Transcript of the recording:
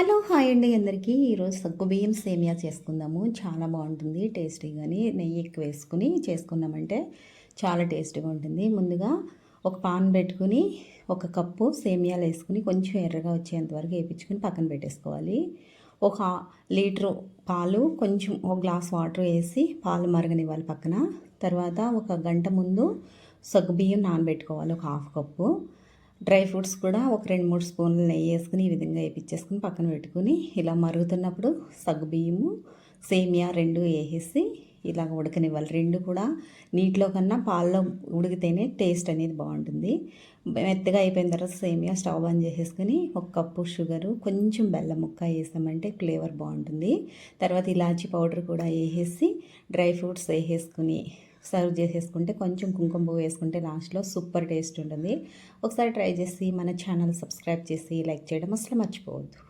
Hello hi అండి అందరికీ. ఈరోజు సగ్గు బియ్యం సేమియా చేసుకుందాము. చాలా బాగుంటుంది టేస్టీగాని నెయ్యి ఎక్కువ వేసుకుని చేసుకున్నామంటే చాలా టేస్టీగా ఉంటుంది. ముందుగా ఒక పాన్ పెట్టుకుని ఒక కప్పు సేమియాలు వేసుకుని కొంచెం ఎర్రగా వచ్చేంత వరకు వేయించుకుని పక్కన పెట్టేసుకోవాలి. ఒక లీటరు పాలు కొంచెం ఒక గ్లాస్ వాటర్ వేసి పాలు మరగనివ్వాలి పక్కన. తర్వాత ఒక గంట ముందు సగ్గు బియ్యం నానబెట్టుకోవాలి ఒక హాఫ్ కప్పు. డ్రై ఫ్రూట్స్ కూడా ఒక రెండు మూడు స్పూన్లు నెయ్యి వేసుకుని ఈ విధంగా వేపించేసుకుని పక్కన పెట్టుకుని ఇలా మరుగుతున్నప్పుడు సగ్గు బియ్యము సేమియా రెండు వేసేసి ఇలాగ ఉడకనివ్వాలి. రెండు కూడా నీటిలో కన్నా పాల్లో ఉడికితేనే టేస్ట్ అనేది బాగుంటుంది. మెత్తగా అయిపోయిన తర్వాత సేమియా స్టవ్ ఆన్ చేసేసుకుని ఒక కప్పు షుగరు కొంచెం బెల్లం ముక్క వేసామంటే ఫ్లేవర్ బాగుంటుంది. తర్వాత ఇలాచీ పౌడర్ కూడా వేసేసి డ్రై ఫ్రూట్స్ వేసేసుకుని సర్వ్ చేసేసుకుంటే కొంచెం కుంకుమ పువ్వు వేసుకుంటే లాస్ట్లో సూపర్ టేస్ట్ ఉంటుంది. ఒకసారి ట్రై చేసి మన ఛానల్ సబ్స్క్రైబ్ చేసి లైక్ చేయడం అసలు మర్చిపోవద్దు.